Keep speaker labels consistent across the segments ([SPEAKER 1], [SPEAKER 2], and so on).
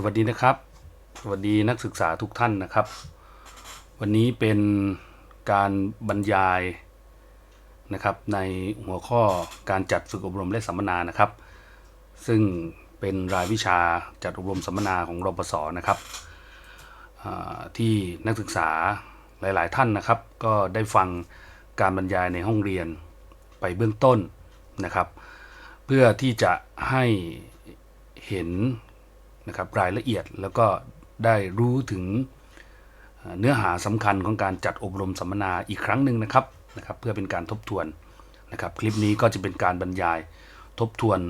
[SPEAKER 1] สวัสดีนะครับ สวัสดีนักศึกษาทุกท่านนะครับ วันนี้เป็นการบรรยายนะครับในหัวข้อการจัดฝึกอบรมและสัมมนานะครับ ซึ่งเป็นรายวิชาจัดอบรมสัมมนาของรปศนะครับที่นักศึกษาหลาย ๆ ท่านนะครับ ก็ได้ฟังการบรรยายในห้องเรียนไปเบื้องต้นนะครับ เพื่อที่จะให้เห็น นะครับรายละเอียดแล้วก็ได้รู้ถึงเนื้อหาสำคัญของการจัดอบรมสัมมนาอีกครั้งหนึ่งนะครับนะครับ เพื่อเป็นการทบทวนนะครับ คลิปนี้ก็จะเป็นการบรรยายทบทวน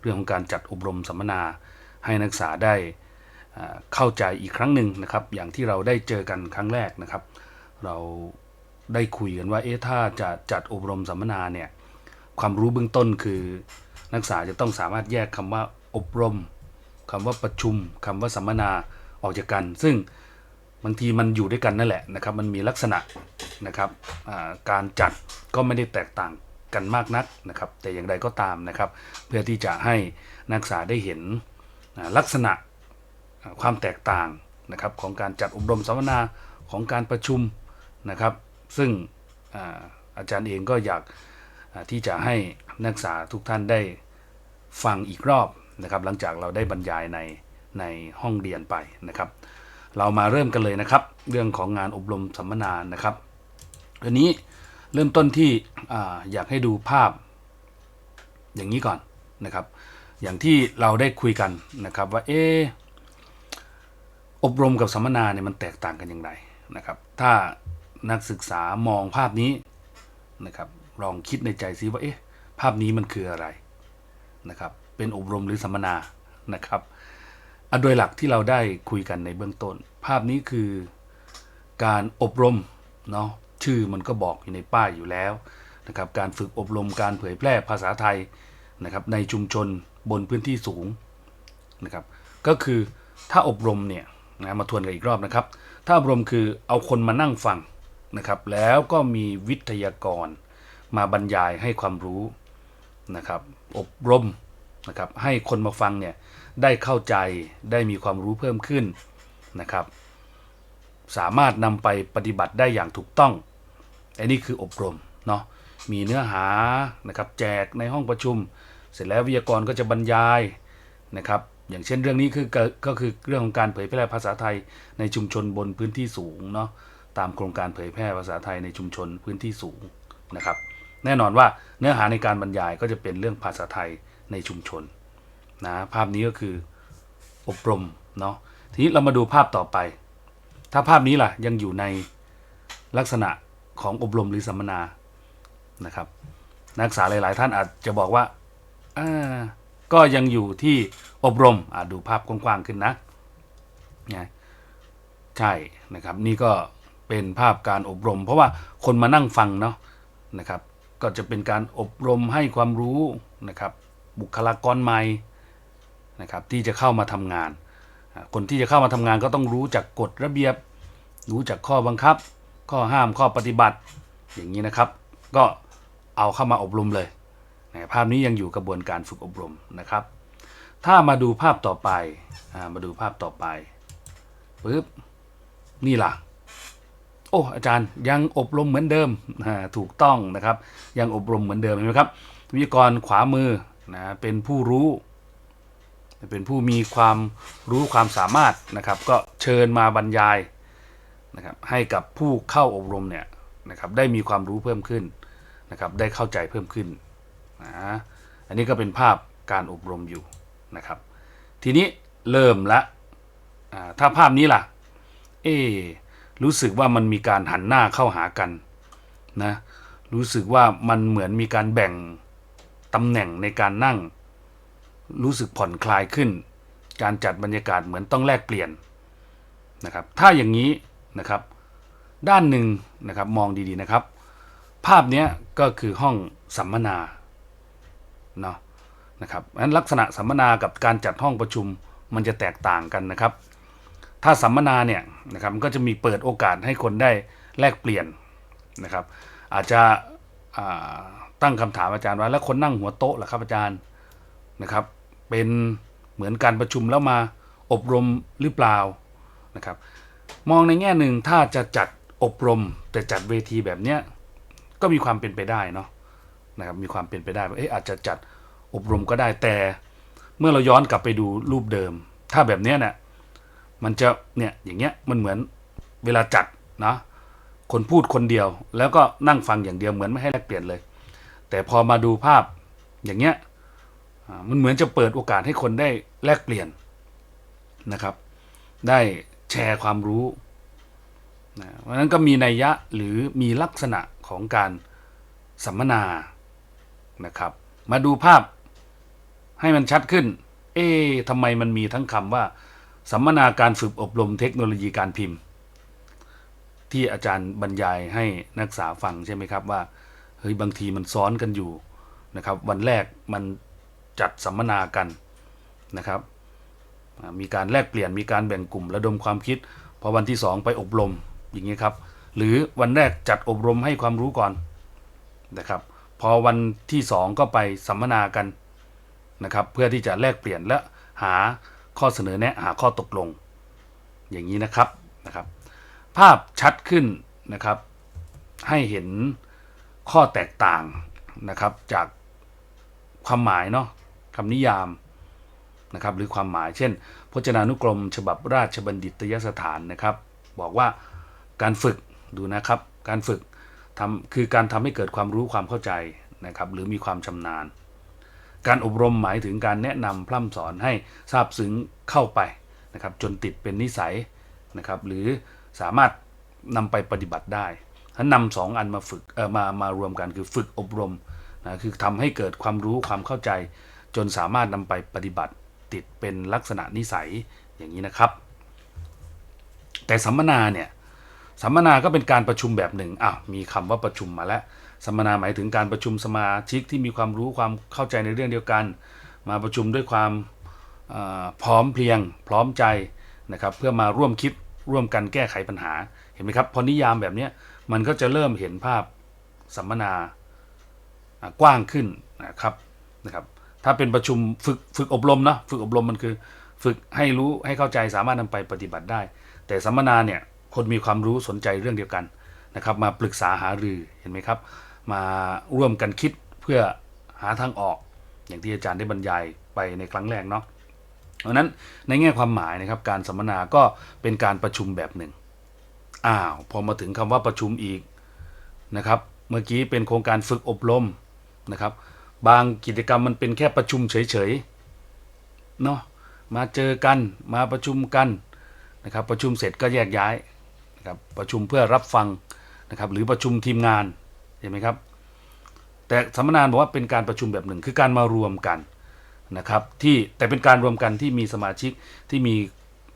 [SPEAKER 1] เรื่องของการจัดอบรมสัมมนา ให้นักศึกษาได้เข้าใจอีกครั้งหนึ่งนะครับ อย่างที่เราได้เจอกันครั้งแรกนะครับ เราได้คุยกันว่าเอ๊ะถ้าจะจัดอบรมสัมมนาเนี่ยความรู้เบื้องต้นคือนักศึกษาจะต้องสามารถแยกคำว่าอบรม คำว่าประชุมคำว่าสัมมนาออกจากกัน ซึ่งบางทีมันอยู่ด้วยกันนั่นแหละนะครับ มันมีลักษณะนะครับการจัดก็ไม่ได้แตกต่างกันมากนักนะครับ แต่อย่างไรก็ตามนะครับ เพื่อที่จะให้นักศึกษาได้เห็นลักษณะความแตกต่างนะครับของการจัดอบรมสัมมนาของการประชุมนะครับ ซึ่งอาอาจารย์เองก็อยากที่จะให้นักศึกษาทุกท่านได้ฟังอีกรอบ นะครับ หลังจากเราได้บรรยายในในห้องเรียนไปนะครับ เรามาเริ่มกันเลยนะครับ เรื่องของงานอบรมสัมมนานะครับอันนี้เริ่มต้นที่ออยากให้ดูภาพ อย่างนี้ก่อนนะครับ อย่างที่เราได้คุยกันนะครับว่าเอะอบรมกับสัมมนาเนี่ยมันแตกต่างกันอย่างไรนะครับ ถ้านักศึกษามองภาพนี้นะครับ ลองคิดในใจซิว่าเอ๊ะภาพนี้มันคืออะไรนะครับ เป็นอบรมหรือสัมมนานะครับอโดยหลักที่เราได้คุยกันในเบื้องต้น ภาพนี้คือการอบรมเนาะชื่อมันก็บอกอยู่ในป้ายอยู่แล้วนะครับการฝึกอบรมการเผยแพร่ภาษาไทยนะครับในชุมชนบนพื้นที่สูงนะครับก็คือถ้าอบรมเนี่ยนะมาทวนกันอีกรอบนะครับ ถ้าอบรมคือเอาคนมานั่งฟังนะครับแล้วก็มีวิทยากรมาบรรยายให้ความรู้นะครับอบรม นะครับให้คนมาฟังเนี่ยได้เข้าใจได้มีความรู้เพิ่มขึ้นนะครับ สามารถนำไปปฏิบัติได้อย่างถูกต้องอันนี้คืออบรมเนาะมีเนื้อหานะครับแจกในห้องประชุม เสร็จแล้ววิทยากรก็จะบรรยายนะครับอย่างเช่นเรื่องนี้คือก็ก็คือเรื่องของการเผยแพร่ภาษาไทยในชุมชนบนพื้นที่สูงเนาะตามโครงการเผยแพร่ภาษาไทยในชุมชนพื้นที่สูงนะครับ แน่นอนว่าเนื้อหาในการบรรยายก็จะเป็นเรื่องภาษาไทย ในชุมชนนะภาพนี้ก็คืออบรมเนาะทีนี้เรามาดูภาพต่อไป ถ้าภาพนี้ล่ะยังอยู่ในลักษณะของอบรมหรือสัมมนานะครับ นักศึกษาหลาย ๆ ท่านอาจจะบอกว่าอ่าก็ยังอยู่ที่อบรมอ่าดูภาพกว้าง ๆ ขึ้นนะนะใช่นะครับนี่ก็เป็นภาพการอบรม เพราะว่าคนมานั่งฟังเนาะนะครับ ก็จะเป็นการอบรมให้ความรู้นะครับ บุคลากรใหม่นะครับที่จะเข้ามาทำงาน คนที่จะเข้ามาทำงานก็ต้องรู้จักกฎระเบียบ รู้จักข้อบังคับ ข้อห้ามข้อปฏิบัติอย่างนี้นะครับ ก็เอาเข้ามาอบรมเลยนะภาพนี้ยังอยู่กระบวนการฝึกอบรมนะครับ ถ้ามาดูภาพต่อไปอมาดูภาพต่อไปปึ๊บนี่ล่ะโอ้อาจารย์ยังอบรมเหมือนเดิมถูกต้องนะครับ ยังอบรมเหมือนเดิมเห็นไหมครับวิทยากรขวามือ นะเป็นผู้รู้เป็นผู้มีความรู้ความสามารถนะครับก็เชิญมาบรรยายนะครับให้กับผู้เข้าอบรมเนี่ยนะครับได้มีความรู้เพิ่มขึ้นนะครับได้เข้าใจเพิ่มขึ้นนะอันนี้ก็เป็นภาพการอบรมอยู่นะครับทีนี้เริ่มละถ้าภาพนี้ล่ะเอ๊รู้สึกว่ามันมีการหันหน้าเข้าหากันนะรู้สึกว่ามันเหมือนมีการแบ่ง ตำแหน่งในการนั่ง รู้สึกผ่อนคลายขึ้น การจัดบรรยากาศเหมือนต้องแลกเปลี่ยนนะครับ ถ้าอย่างนี้นะครับ ด้านหนึ่งนะครับมองดีๆนะครับ ภาพนี้ก็คือห้องสัมมนาเนาะนะครับงั้นลักษณะสัมมนากับการจัดห้องประชุมมันจะแตกต่างกันนะครับ ถ้าสัมมนาเนี่ยนะครับก็จะมีเปิดโอกาสให้คนได้แลกเปลี่ยนนะครับ อาจจะ ตั้งคำถามอาจารย์ว่าแล้วคนนั่งหัวโต๊ะล่ะครับอาจารย์นะครับ เป็นเหมือนการประชุมแล้วมาอบรมหรือเปล่านะครับ มองในแง่หนึ่งถ้าจะจัดอบรม แต่จัดเวทีแบบเนี้ยก็มีความเป็นไปได้เนาะนะครับมีความเป็นไปได้ว่าเอ๊ะอาจจะจัดอบรมก็ได้แต่ เมื่อเราย้อนกลับไปดูรูปเดิม ถ้าแบบเนี้ยเนี่ยมันจะเนี่ยอย่างเงี้ยมันเหมือนเวลาจัดนะคนพูดคนเดียว แล้วก็นั่งฟังอย่างเดียวเหมือนไม่ให้แลกเปลี่ยนเลย แต่พอมาดูภาพอย่างเงี้ยมันเหมือนจะเปิดโอกาสให้คนได้แลกเปลี่ยนนะครับ ได้แชร์ความรู้นะเพราะนั้นก็มีนัยยะหรือมีลักษณะของการสัมมนานะครับ มาดูภาพให้มันชัดขึ้น เอ๊ะทำไมมันมีทั้งคำว่า สัมมนาการฝึกอบรมเทคโนโลยีการพิมพ์ ที่อาจารย์บรรยายให้นักศึกษาฟังใช่ไหมครับว่า เฮ้ยบางทีมันซ้อนกันอยู่นะครับ วันแรกมันจัดสัมมนากันนะครับมีการแลกเปลี่ยนมีการแบ่งกลุ่มระดมความคิด พอวันที่สองไปอบรมอย่างนี้ครับ หรือวันแรกจัดอบรมให้ความรู้ก่อนนะครับ พอวันที่สองก็ไปสัมมนากันนะครับ เพื่อที่จะแลกเปลี่ยนและหาข้อเสนอแนะหาข้อตกลง อย่างนี้นะครับนะครับ ภาพชัดขึ้นนะครับ ให้เห็น ข้อแตกต่างนะครับจากความหมายเนาะคำนิยามนะครับหรือความหมายเช่น พจนานุกรม ฉบับราชบัณฑิตยสถานนะครับ บอกว่าการฝึกดูนะครับการฝึกทำคือการทำให้เกิดความรู้ความเข้าใจนะครับหรือมีความชำนาญ การอบรมหมายถึงการแนะนำพร่ำสอนให้ทราบซึ้งเข้าไปนะครับจนติดเป็นนิสัยนะครับหรือสามารถนำไปปฏิบัติได้ ถ้านำสองอันมาฝึกเออมามารวมกันคือฝึกอบรมนะคือทำให้เกิดความรู้ความเข้าใจ จนสามารถนำไปปฏิบัติติดเป็นลักษณะนิสัยอย่างนี้นะครับ แต่สัมมนาเนี่ยสัมมนาก็เป็นการประชุมแบบหนึ่งอ้าวมีคำว่าประชุมมาแล้วสัมมนาหมายถึงการประชุมสมาชิกที่มีความรู้ความเข้าใจในเรื่องเดียวกัน มาประชุมด้วยความพร้อมเพรียง พร้อมใจนะครับ เพื่อมาร่วมคิดร่วมกันแก้ไขปัญหา เห็นไหมครับ พอนิยามแบบเนี้ย มันก็จะเริ่มเห็นภาพสัมมนากว้างขึ้นนะครับนะครับ ถ้าเป็นประชุมฝึกฝึกอบรมนะฝึกอบรมมันคือ ฝึกให้รู้ให้เข้าใจสามารถนำไปปฏิบัติได้ แต่สัมมนาเนี่ยคนมีความรู้สนใจเรื่องเดียวกันนะครับ มาปรึกษาหารือเห็นไหมครับ มาร่วมกันคิดเพื่อหาทางออก อย่างที่อาจารย์ได้บรรยายไปในครั้งแรกเนาะเพราะนั้นในแง่ความหมายนะครับการสัมมนาก็เป็นการประชุมแบบหนึ่ง อ้าวพอมาถึงคำว่าประชุมอีกนะครับ เมื่อกี้เป็นโครงการฝึกอบรมนะครับ บางกิจกรรมมันเป็นแค่ประชุมเฉยๆเนาะมาเจอกันมาประชุมกันนะครับ ประชุมเสร็จก็แยกย้ายนะครับประชุมเพื่อรับฟังนะครับหรือประชุมทีมงานเห็นไหมครับ แต่สัมมนาบอกว่าเป็นการประชุมแบบหนึ่งคือการมารวมกันนะครับที่แต่เป็นการรวมกันที่มีสมาชิกที่มี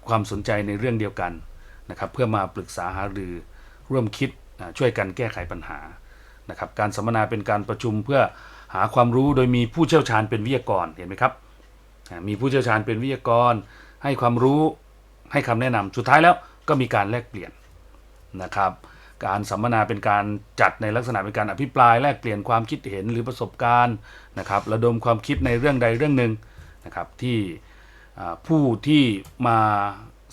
[SPEAKER 1] ความสนใจในเรื่องเดียวกัน นะครับเพื่อมาปรึกษาหารือร่วมคิดช่วยกันแก้ไขปัญหานะครับการสัมมนาเป็นการประชุมเพื่อหาความรู้โดยมีผู้เชี่ยวชาญเป็นวิทยากรเห็นไหมครับมีผู้เชี่ยวชาญเป็นวิทยากร ให้ความรู้ให้คำแนะนำสุดท้ายแล้วก็มีการแลกเปลี่ยนนะครับการสัมมนาเป็นการจัดในลักษณะเป็นการอภิปรายแลกเปลี่ยนความคิดเห็นหรือประสบการณ์นะครับระดมความคิดในเรื่องใดเรื่องหนึ่งนะครับที่ผู้ที่มา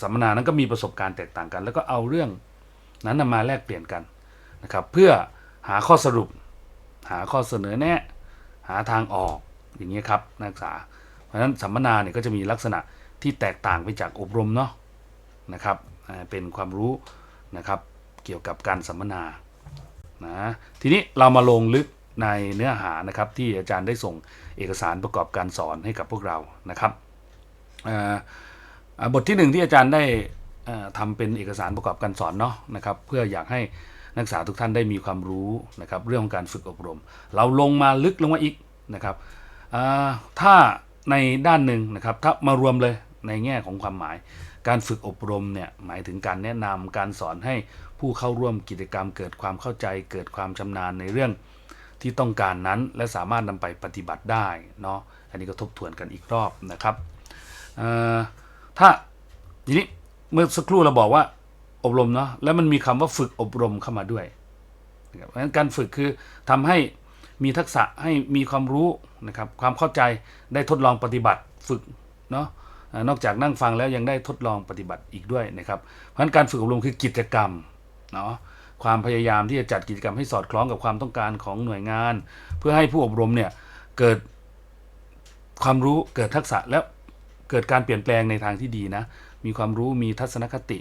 [SPEAKER 1] สัมมนานั้นก็มีประสบการณ์แตกต่างกัน แล้วก็เอาเรื่องนั้นมาแลกเปลี่ยนกันนะครับ เพื่อหาข้อสรุป หาข้อเสนอแนะ หาทางออกอย่างนี้ครับนักศึกษา เพราะฉะนั้นสัมมนาเนี่ยก็จะมีลักษณะที่แตกต่างไปจากอบรมเนาะนะครับเป็นความรู้นะครับเกี่ยวกับการสัมมนานะทีนี้เรามาลงลึกในเนื้อหานะครับที่อาจารย์ได้ส่งเอกสารประกอบการสอนให้กับพวกเรานะครับอ่า บทที่หนึ่งที่อาจารย์ได้อ่าทำเป็นเอกสารประกอบการสอนเนาะนะครับเพื่ออยากให้นักศึกษาทุกท่านได้มีความรู้นะครับเรื่องของการฝึกอบรม เราลงมาลึกลงมาอีกนะครับถ้าในด้านหนึ่งนะครับถ้ามารวมเลยในแง่ของความหมาย การฝึกอบรมเนี่ยหมายถึงการแนะนำการสอนให้ผู้เข้าร่วมกิจกรรม เกิดความเข้าใจ เกิดความชำนาญในเรื่องที่ต้องการนั้น และสามารถนำไปปฏิบัติได้เนาะอันนี้ก็ทบทวนกันอีกรอบนะครับ ถ้าทีนี้เมื่อสักครู่เราบอกว่าอบรมเนาะแล้วมันมีคำว่าฝึกอบรมเข้ามาด้วยเพราะฉะนั้นการฝึกคือทำให้มีทักษะให้มีความรู้นะครับความเข้าใจได้ทดลองปฏิบัติฝึกเนาะนอกจากนั่งฟังแล้วยังได้ทดลองปฏิบัติอีกด้วยนะครับเพราะฉะนั้นการฝึกอบรมคือกิจกรรมเนาะความพยายามที่จะจัดกิจกรรมให้สอดคล้องกับความต้องการของหน่วยงาน เพื่อให้ผู้อบรมเนี่ยเกิดความรู้เกิดทักษะและ เกิดการเปลี่ยนแปลงในทางที่ดีนะ มีความรู้มีทัศนคติ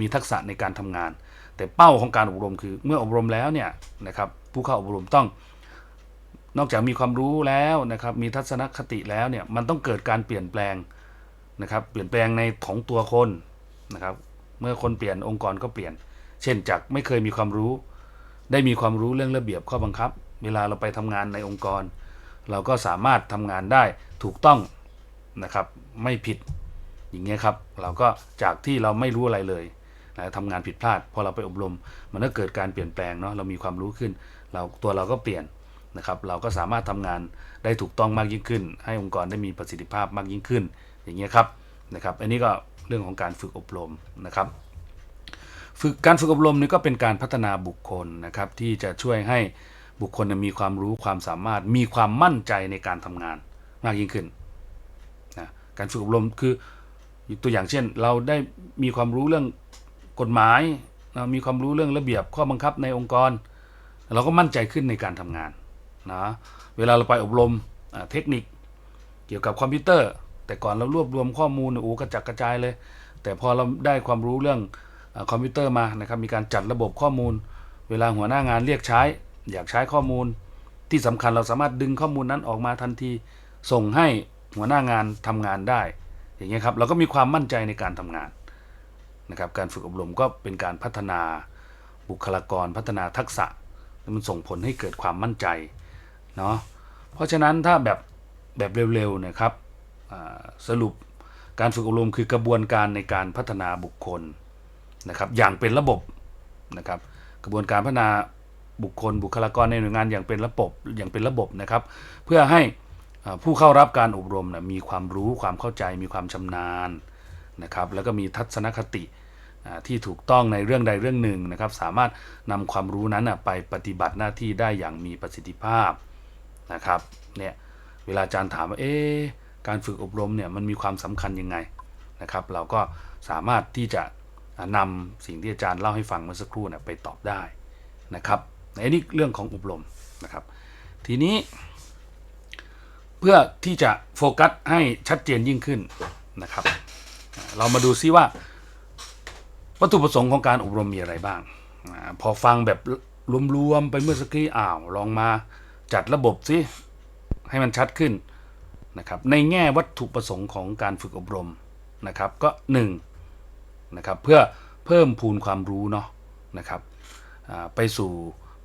[SPEAKER 1] มีทักษะในการทำงาน แต่เป้าของการอบรมคือเมื่ออบรมแล้วเนี่ยนะครับผู้เข้าอบรมต้อง นอกจากมีความรู้แล้วนะครับมีทัศนคติแล้วเนี่ยมันต้องเกิดการเปลี่ยนแปลงนะครับเปลี่ยนแปลงในของตัวคนนะครับเมื่อคนเปลี่ยนองค์กรก็เปลี่ยน เช่นจากไม่เคยมีความรู้ ได้มีความรู้เรื่องระเบียบข้อบังคับ เวลาเราไปทำงานในองค์กร เราก็สามารถทำงานได้ถูกต้องนะครับ ไม่ผิด อย่างเงี้ยครับ เราก็จากที่เราไม่รู้อะไรเลยนะทำงานผิดพลาด พอเราไปอบรม มันก็เกิดการเปลี่ยนแปลงเนาะเรามีความรู้ขึ้น เราตัวเราก็เปลี่ยนนะครับเราก็สามารถทำงานได้ถูกต้องมากยิ่งขึ้น ให้องค์กรได้มีประสิทธิภาพมากยิ่งขึ้น อย่างเงี้ยครับนะครับ อันนี้ก็เรื่องของการฝึกอบรมนะครับ ฝึกการฝึกอบรมนี่ก็เป็นการพัฒนาบุคคลนะครับที่จะช่วยให้บุคคลมีความรู้ความสามารถมีความมั่นใจในการทำงานมากยิ่งขึ้น การฝึกอบรมคือตัวอย่างเช่น เราได้มีความรู้เรื่องกฎหมายเรามีความรู้เรื่องระเบียบข้อบังคับในองค์กร เราก็มั่นใจขึ้นในการทำงานนะเวลาเราไปอบรมเทคนิคเกี่ยวกับคอมพิวเตอร์ แต่ก่อนเรารวบรวมข้อมูลเนี่ยโอ้กระจัดกระจายเลย แต่พอเราได้ความรู้เรื่องอคอมพิวเตอร์มานะครับมีการจัดระบบข้อมูล เวลาหัวหน้างานเรียกใช้ อยากใช้ข้อมูล ที่สำคัญเราสามารถดึงข้อมูลนั้นออกมาทันทีส่งให้ หัวหน้างานทำงานได้ อย่างเงี้ยครับเราก็มีความมั่นใจในการทำงานนะครับการฝึกอบรมก็เป็นการพัฒนาบุคลากรพัฒนาทักษะมันส่งผลให้เกิดความมั่นใจเนาะเพราะฉะนั้นถ้าแบบแบบเร็วๆนะครับสรุปการฝึกอบรมคือกระบวนการในการพัฒนาบุคคลนะครับอย่างเป็นระบบนะครับกระบวนการพัฒนาบุคคลบุคลากรในหน่วยงานอย่างเป็นระบบอย่างเป็นระบบนะครับ เพื่อให้ ผู้เข้ารับการอบรมนะมีความรู้ความเข้าใจมีความชำนาญนะครับแล้วก็มีทัศนคติที่ถูกต้องในเรื่องใดเรื่องหนึ่งนะครับ สามารถนำความรู้นั้นไปปฏิบัติหน้าที่ได้อย่างมีประสิทธิภาพนะครับเนี่ยเวลาอาจารย์ถามว่าเอ๊ะการฝึกอบรมเนี่ยมันมีความสำคัญยังไงนะครับ เราก็สามารถที่จะอ่านำสิ่งที่อาจารย์เล่าให้ฟังเมื่อสักครู่นะไปตอบได้นะครับในนี้เรื่องของอบรมนะครับ ทีนี้ เพื่อที่จะโฟกัสให้ชัดเจนยิ่งขึ้นนะครับ เรามาดูซิว่า วัตถุประสงค์ของการอบรมมีอะไรบ้าง พอฟังแบบรวมๆไปเมื่อสักครู่อ้าว ลองมาจัดระบบซิให้มันชัดขึ้นนะครับในแง่วัตถุประสงค์ของการฝึกอบรมนะครับก็1นะครับเพื่อเพิ่มพูนความรู้เนาะนะครับไปสู่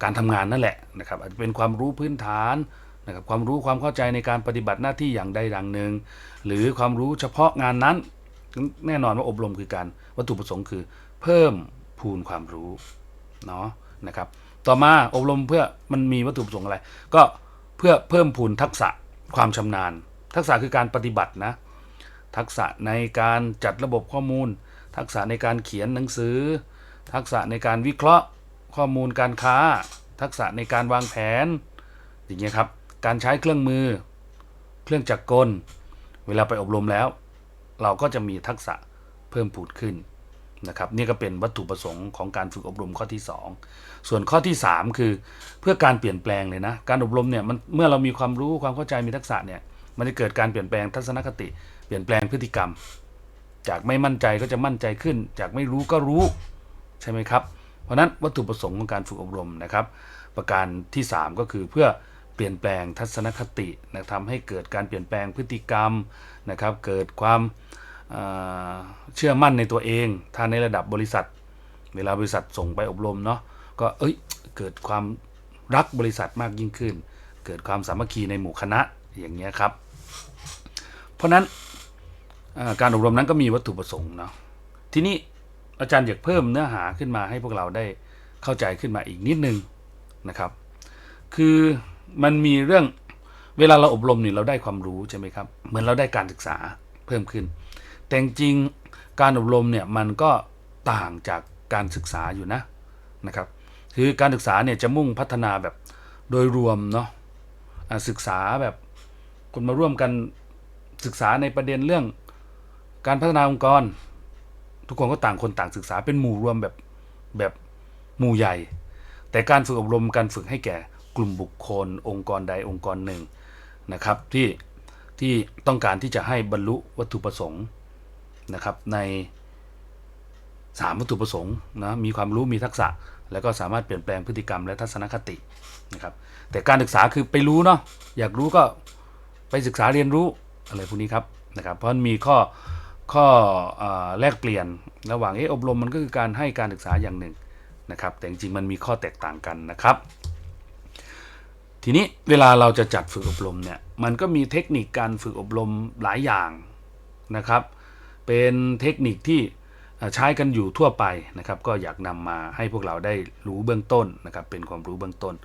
[SPEAKER 1] การทำงานนั่นแหละนะครับอาจจะเป็นความรู้พื้นฐาน นะครับความรู้ความเข้าใจในการปฏิบัติหน้าที่อย่างใดอย่างหนึ่ง หรือความรู้เฉพาะงานนั้น แน่นอนว่าอบรมคือการวัตถุประสงค์คือ เพิ่มพูนความรู้เนาะนะครับต่อมาอบรมเพื่อมันมีวัตถุประสงค์อะไร ก็เพื่อเพิ่มพูนทักษะความชำนาญ ทักษะคือการปฏิบัตินะทักษะในการจัดระบบข้อมูล ทักษะในการเขียนหนังสือ ทักษะในการวิเคราะห์ข้อมูลการค้า ทักษะในการวางแผนอย่างเงี้ยครับ การใช้เครื่องมือ เครื่องจักรกล เวลาไปอบรมแล้ว เราก็จะมีทักษะเพิ่มพูดขึ้นนะครับนี่ก็เป็นวัตถุประสงค์ของการฝึกอบรมข้อที่ 2 ส่วนข้อที่ 3 คือเพื่อการเปลี่ยนแปลงเลยนะการอบรมเนี่ยมันเมื่อเรามีความรู้ความเข้าใจมีทักษะเนี่ยมันจะเกิดการเปลี่ยนแปลงทัศนคติ เปลี่ยนแปลงพฤติกรรม จากไม่มั่นใจก็จะมั่นใจขึ้น จากไม่รู้ก็รู้ใช่ไหมครับเพราะฉะนั้นวัตถุประสงค์ของการฝึกอบรมนะครับ ประการที่ 3 ก็คือเพื่อ เปลี่ยนแปลงทัศนคตินะทำให้เกิดการเปลี่ยนแปลงพฤติกรรมนะครับเกิดความเชื่อมั่นในตัวเอง ถ้าในระดับบริษัท เวลาบริษัทส่งไปอบรมเนาะก็เอ้ยเกิดความรักบริษัทมากยิ่งขึ้น เกิดความสามัคคีในหมู่คณะอย่างเงี้ยครับ เพราะนั้นการอบรมนั้นก็มีวัตถุประสงค์เนาะทีนี้อาจารย์อยากเพิ่มเนื้อหาขึ้นมาให้พวกเราได้เข้าใจขึ้นมาอีกนิดนึงนะครับ คือ มันมีเรื่องเวลาเราอบรมเนี่ยเราได้ความรู้ใช่ไหมครับ เหมือนเราได้การศึกษาเพิ่มขึ้น แต่จริงการอบรมเนี่ยมันก็ต่างจากการศึกษาอยู่นะนะครับ คือการศึกษาเนี่ยจะมุ่งพัฒนาแบบโดยรวมเนาะศึกษาแบบคนมาร่วมกันศึกษาในประเด็นเรื่อง การพัฒนาองค์กร ทุกคนก็ต่างคนต่างศึกษาเป็นหมู่รวมแบบแบบหมู่ใหญ่ แต่การฝึกอบรมการฝึกให้แก่ กลุ่มบุคคล องค์กรใดองค์กรหนึ่งนะครับที่ที่ต้องการที่จะให้บรรลุวัตถุประสงค์นะครับในสามวัตถุประสงค์นะมีความรู้มีทักษะ แล้วก็สามารถเปลี่ยนแปลงพฤติกรรมและทัศนคตินะครับแต่การศึกษาคือไปรู้เนาะอยากรู้ก็ไปศึกษาเรียนรู้อะไรพวกนี้ครับนะครับเพราะมีข้อข้ออแลกเปลี่ยนระหว่างเอออบรมมันก็คือการให้การศึกษาอย่างหนึ่งนะครับแต่จริงๆมันมีข้อแตกต่างกันนะครับ ทีนี้เวลาเราจะจัดฝึกอบรมเนี่ยมันก็มีเทคนิคการฝึกอบรมหลายอย่างนะครับ เป็นเทคนิคที่ใช้กันอยู่ทั่วไปนะครับ ก็อยากนำมาให้พวกเราได้รู้เบื้องต้นนะครับเป็นความรู้เบื้องต้น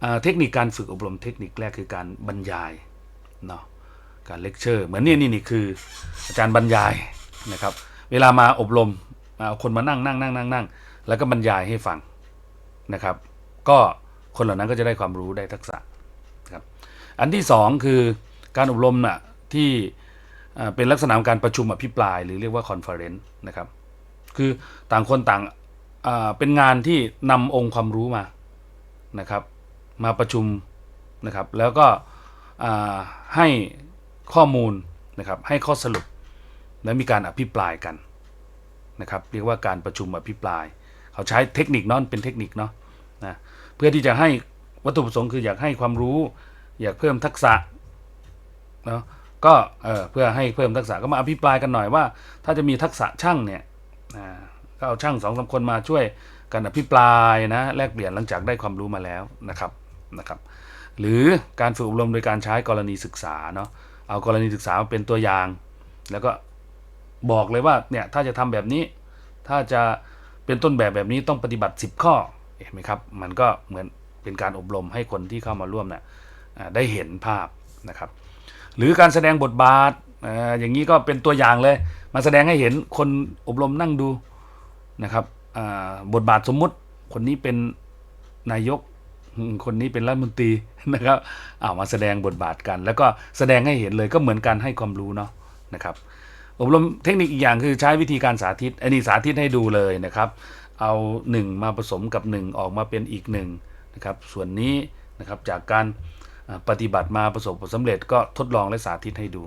[SPEAKER 1] เเทคนิคการฝึกอบรมเทคนิคแรกคือการบรรยายเนาะการเลคเชอร์เหมือนนี่นี่นี่คืออาจารย์บรรยายนะครับ เวลามาอบรมเอาคนมานั่งนั่งนั่งนั่งนั่งแล้วก็บรรยายให้ฟังนะครับ ก็ คนเหล่านั้นก็จะได้ความรู้ได้ทักษะครับอันที่สองคือการอบรมน่ะที่เป็นลักษณะของการประชุมอภิปราย หรือเรียกว่าคอนเฟอเรนซ์นะครับคือต่างคนต่างเป็นงานที่นำองค์ความรู้มานะครับมาประชุมนะครับแล้วก็ให้ข้อมูลนะครับให้ข้อสรุปและมีการอภิปรายกันนะครับเรียกว่าการประชุมอภิปราย เขาใช้เทคนิคเนาะเป็นเทคนิคเนาะ พื่อที่จะให้วัตถุประสงค์คืออยากให้ความรู้ อยากเพิ่มทักษะเนาะก็เเพื่อให้เพิ่มทักษะก็มาอภิปรายกันหน่อยว่า ถ้าจะมีทักษะช่างเนี่ยอ่าก็เอาช่างสองสามคนมาช่วยกันอภิปรายนะแลกเปลี่ยนหลังจากได้ความรู้มาแล้วนะครับนะครับ หรือการฝึกอบรมโดยการใช้กรณีศึกษาเนาะเอากรณีศึกษามาเป็นตัวอย่าง แล้วก็บอกเลยว่าเนี่ยถ้าจะทำแบบนี้ ถ้าจะเป็นต้นแบบแบบนี้ต้องปฏิบัติ 10 ข้อ เห็นไหมครับ มันก็เหมือนเป็นการอบรมให้คนที่เข้ามาร่วมนี่ยอ่าได้เห็นภาพนะครับ หรือการแสดงบทบาทออย่างนี้ก็เป็นตัวอย่างเลย มาแสดงให้เห็นคนอบรมนั่งดูนะครับบทบาทสมมุติคนนี้เป็นนายกคนนี้เป็นรัฐมนตรีนะครับเอามาแสดงบทบาทกัน แล้วก็แสดงให้เห็นเลยก็เหมือนการให้ความรู้เนาะนะครับอบรมเทคนิคอีกอย่างคือใช้วิธีการสาธิตอันนี้สาธิตให้ดูเลยนะครับ เอา 1 มาผสมกับ 1 ออกมาเป็นอีก1นะครับส่วนนี้นะครับจากการปฏิบัติมาประสบผลสำเร็จก็ทดลองและสาธิตให้ดู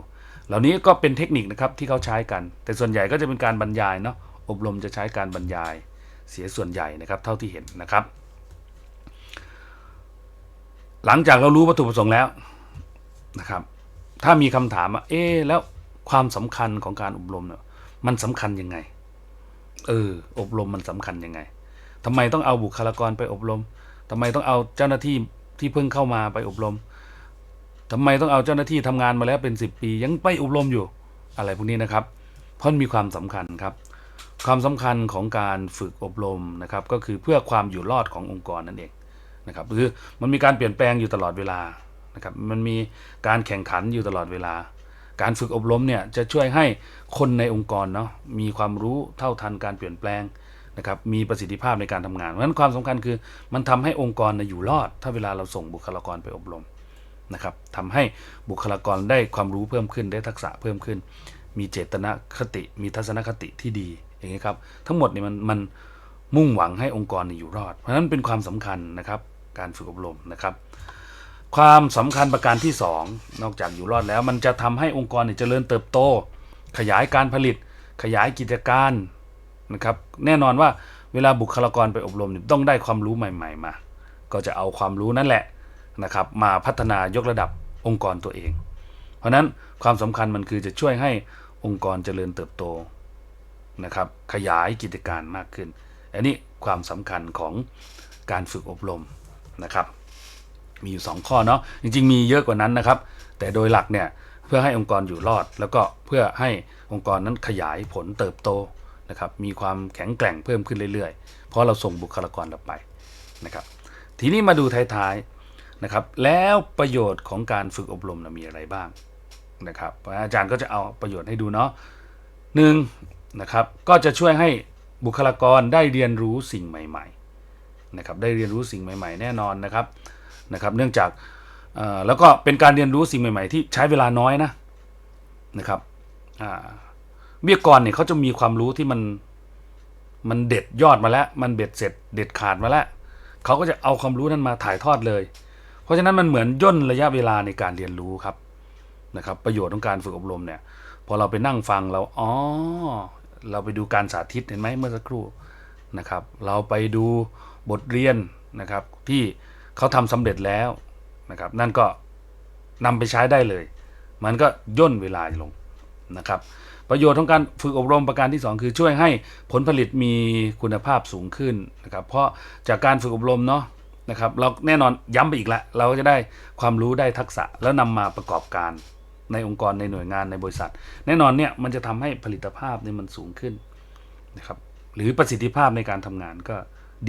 [SPEAKER 1] เหล่านี้ก็เป็นเทคนิคนะครับที่เขาใช้กัน แต่ส่วนใหญ่ก็จะเป็นการบรรยายเนาะอบรมจะใช้การบรรยายเสียส่วนใหญ่นะครับเท่าที่เห็นนะครับ หลังจากเรารู้วัตถุประสงค์แล้วนะครับ ถ้ามีคำถามว่าเอ๊แล้วความสำคัญของการอบรมเนี่ยมันสำคัญยังไง เออ อบรมมันสำคัญยังไงทำไมต้องเอาบุคลากรไปอบรมทำไมต้องเอาเจ้าหน้าที่ที่เพิ่งเข้ามาไปอบรมทำไมต้องเอาเจ้าหน้าที่ทำงานมาแล้วเป็นสิบปี ยังไปอบรมอยู่ อะไรพวกนี้นะครับ เพราะมีความสำคัญครับ ความสำคัญของการฝึกอบรมนะครับ ก็คือเพื่อความอยู่รอดขององค์กรนั่นเองนะครับคือมันมีการเปลี่ยนแปลงอยู่ตลอดเวลานะครับ มันมีการแข่งขันอยู่ตลอดเวลา การฝึกอบรมเนี่ยจะช่วยให้คนในองค์กรเนาะมีความรู้เท่าทันการเปลี่ยนแปลงนะครับมีประสิทธิภาพในการทำงานเพราะฉะนั้นความสำคัญคือมันทำให้องค์กรเนี่ยอยู่รอด ถ้าเวลาเราส่งบุคลากรไปอบรมนะครับทำให้บุคลากรได้ความรู้เพิ่มขึ้นได้ทักษะเพิ่มขึ้น มีเจตนาคติ มีทัศนคติที่ดีอย่างนี้ครับทั้งหมดเนี่ยมันมันมุ่งหวังให้องค์กรเนี่ยอยู่รอด เพราะฉะนั้นเป็นความสำคัญนะครับการฝึกอบรมนะครับ ความสำคัญประการที่ 2 นอกจากอยู่รอดแล้ว มันจะทำให้องค์กรเจริญเติบโต ขยายการผลิต ขยายกิจการนะครับแน่นอนว่าเวลาบุคลากรไปอบรมต้องได้ความรู้ใหม่ ๆ มา ก็จะเอาความรู้นั่นแหละนะครับมาพัฒนายกระดับองค์กรตัวเอง เพราะฉะนั้นความสำคัญมันคือจะช่วยให้องค์กรเจริญเติบโตนะครับขยายกิจการมากขึ้น อันนี้ความสำคัญของการฝึกอบรมนะครับ มีอยู่ 2 ข้อเนาะจริง ๆ มีเยอะกว่านั้นนะครับ แต่โดยหลักเนี่ยเพื่อให้องค์กรอยู่รอด แล้วก็เพื่อให้องค์กรนั้นขยายผลเติบโตนะครับมีความแข็งแกร่งเพิ่มขึ้นเรื่อยๆ เพราะเราส่งบุคลากรเราไปนะครับทีนี้มาดูท้ายๆนะครับแล้วประโยชน์ของการฝึกอบรมนะมีอะไรบ้างนะครับอาจารย์ก็จะเอาประโยชน์ให้ดูเนาะหนึ่งนะครับก็จะช่วยให้บุคลากรได้เรียนรู้สิ่งใหม่ๆนะครับได้เรียนรู้สิ่งใหม่ ๆ แน่นอนนะครับ นะครับ เนื่องจากแล้วก็เป็นการเรียนรู้สิ่งใหม่ ๆ ที่ใช้เวลาน้อยนะนะครับอ่าวิทยกรเนี่ยเขาจะมีความรู้ที่มันมันเด็ดยอดมาแล้ว มันเบ็ดเสร็จเด็ดขาดมาแล้วเขาก็จะเอาความรู้นั้นมาถ่ายทอดเลย เพราะฉะนั้นมันเหมือนย่นระยะเวลาในการเรียนรู้ครับนะครับ ประโยชน์ของการฝึกอบรมเนี่ยพอเราไปนั่งฟังเราอ๋อเราไปดูการสาธิตเห็นไหมเมื่อสักครู่นะครับ เราไปดูบทเรียนนะครับที่ เขาทำสำเร็จแล้วนะครับ นั่นก็นำไปใช้ได้เลย มันก็ย่นเวลาลงนะครับ ประโยชน์ของการฝึกอบรมประการที่ 2 คือช่วยให้ผลผลิตมีคุณภาพสูงขึ้นนะครับ เพราะจากการฝึกอบรมเนาะนะครับเราแน่นอนย้ำไปอีกละ เราก็จะได้ความรู้ได้ทักษะแล้วนำมาประกอบการในองค์กรในหน่วยงานในบริษัท แน่นอนเนี่ยมันจะทำให้ผลิตภาพเนี่ยมันสูงขึ้นนะครับหรือประสิทธิภาพในการทำงานก็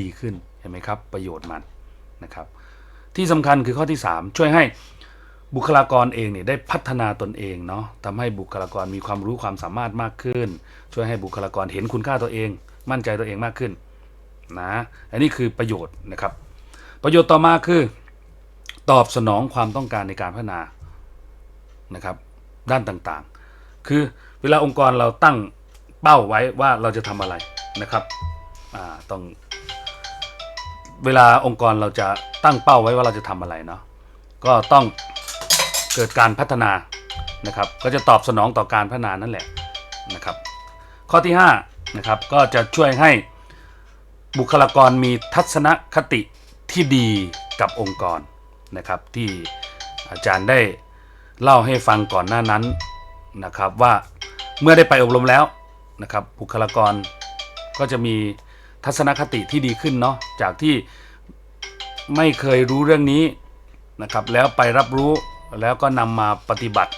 [SPEAKER 1] ดีขึ้นเห็นไหมครับ ประโยชน์มันนะครับ ที่สำคัญคือข้อที่ 3 ช่วยให้บุคลากรเองเนี่ยได้พัฒนาตนเองเนาะทำให้บุคลากรมีความรู้ความสามารถมากขึ้น ช่วยให้บุคลากรเห็นคุณค่าตัวเอง มั่นใจตัวเองมากขึ้นนะอันนี้คือประโยชน์นะครับ ประโยชน์ต่อมาคือ ตอบสนองความต้องการในการพัฒนานะครับด้านต่างๆ คือเวลาองค์กรเราตั้งเป้าไว้ว่าเราจะทำอะไรนะครับต้อง เวลาองค์กรเราจะตั้งเป้าไว้ว่าเราจะทำอะไรเนาะก็ต้องเกิดการพัฒนานะครับ ก็จะตอบสนองต่อการพัฒนานั่นแหละนะครับ ข้อที่5นะครับก็จะช่วยให้บุคลากรมีทัศนคติที่ดีกับองค์กรนะครับ ที่อาจารย์ได้เล่าให้ฟังก่อนหน้านั้นนะครับว่าเมื่อได้ไปอบรมแล้วนะครับบุคลากรก็จะมี ทัศนคติที่ดีขึ้นเนาะจากที่ไม่เคยรู้เรื่องนี้นะครับ แล้วไปรับรู้แล้วก็นำมาปฏิบัติ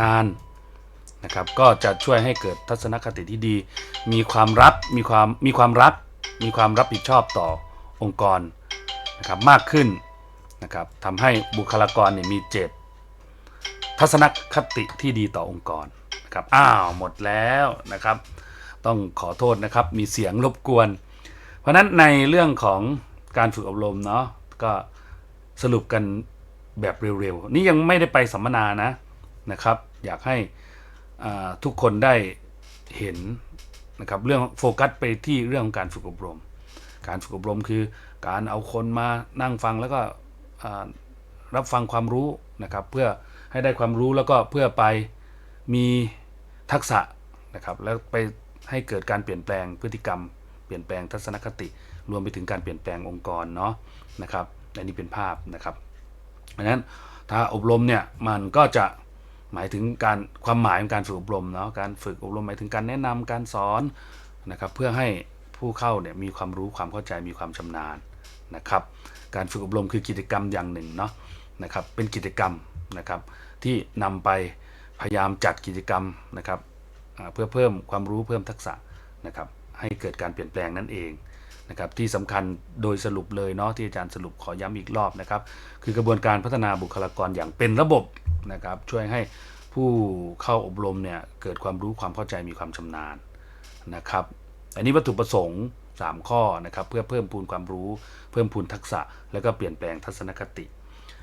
[SPEAKER 1] งานนะครับ ก็จะช่วยให้เกิดทัศนคติที่ดี มีความรักมีความมีความรัก มีความรับผิดชอบต่อองค์กรนะครับมากขึ้นนะครับทำให้บุคลากรเนี่ยมีเจตทัศนคติที่ดีต่อองค์กรนะครับอ้าวหมดแล้วนะครับ ต้องขอโทษนะครับ มีเสียงรบกวน เพราะนั้นในเรื่องของการฝึกอบรมเนาะก็สรุปกันแบบเร็วๆ นี่ยังไม่ได้ไปสัมมนานะนะครับ อยากให้ทุกคนได้เห็นนะครับเรื่องโฟกัสไปที่เรื่องของการฝึกอบรม การฝึกอบรมคือการเอาคนมานั่งฟังแล้วก็รับฟังความรู้นะครับเพื่อให้ได้ความรู้แล้วก็เพื่อไปมีทักษะนะครับแล้วไป ให้เกิดการเปลี่ยนแปลงพฤติกรรม เปลี่ยนแปลงทัศนคติ รวมไปถึงการเปลี่ยนแปลงองค์กรเนาะนะครับอันนี้เป็นภาพนะครับดังนั้นถ้าอบรมเนี่ยมันก็จะหมายถึงการความหมายของการฝึกอบรมเนาะการฝึกอบรมหมายถึงการแนะนำการสอนนะครับเพื่อให้ผู้เข้าเนี่ยมีความรู้ความเข้าใจมีความชำนาญนะครับการฝึกอบรมคือกิจกรรมอย่างหนึ่งเนาะนะครับเป็นกิจกรรมนะครับที่นำไปพยายามจัดกิจกรรมนะครับ เพื่อเพิ่มความรู้เพิ่มทักษะนะครับให้เกิดการเปลี่ยนแปลงนั่นเองนะครับที่สำคัญโดยสรุปเลยเนาะที่อาจารย์สรุปขอย้ำอีกรอบนะครับคือกระบวนการพัฒนาบุคลากรอย่างเป็นระบบนะครับช่วยให้ผู้เข้าอบรมเนี่ยเกิดความรู้ความเข้าใจมีความชำนาญนะครับอันนี้วัตถุประสงค์ 3 ข้อนะครับเพื่อเพิ่มพูนความรู้ เพิ่มพูนทักษะ แล้วก็เปลี่ยนแปลงทัศนคติ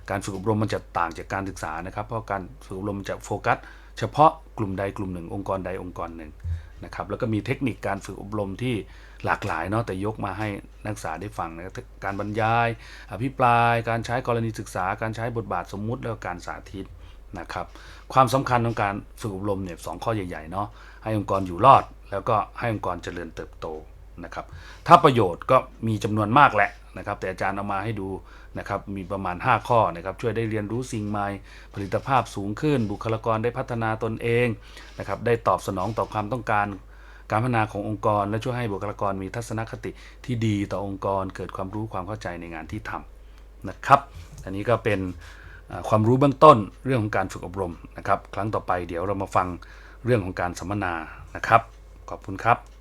[SPEAKER 1] การฝึกอบรมมันจะต่างจากการศึกษานะครับ เพราะการฝึกอบรมจะโฟกัส เฉพาะกลุ่มใดกลุ่มหนึ่ง องค์กรใดองค์กรหนึ่งนะครับแล้วก็มีเทคนิคการฝึกอบรมที่หลากหลายเนาะแต่ยกมาให้นักศึกษาได้ฟังนะการบรรยาย อภิปราย การใช้กรณีศึกษา การใช้บทบาทสมมุติแล้วก็การสาธิตนะครับความสำคัญของการฝึกอบรมเนี่ยสองข้อใหญ่ๆเนาะให้องค์กรอยู่รอด แล้วก็ให้องค์กรเจริญเติบโตนะครับถ้าประโยชน์ก็มีจำนวนมากแหละนะครับแต่อาจารย์เอามาให้ดู นะครับมีประมาณ 5 ข้อนะครับช่วยได้เรียนรู้สิ่งใหม่ ผลิตภาพสูงขึ้น บุคลากรได้พัฒนาตนเองนะครับได้ตอบสนองต่อความต้องการการพัฒนาขององค์กร และช่วยให้บุคลากรมีทัศนคติที่ดีต่อองค์กร เกิดความรู้ความเข้าใจในงานที่ทำนะครับอันนี้ก็เป็นความรู้เบื้องต้นเรื่องของการฝึกอบรมนะครับ ครั้งต่อไปเดี๋ยวเรามาฟังเรื่องของการสัมมนานะครับ ขอบคุณครับ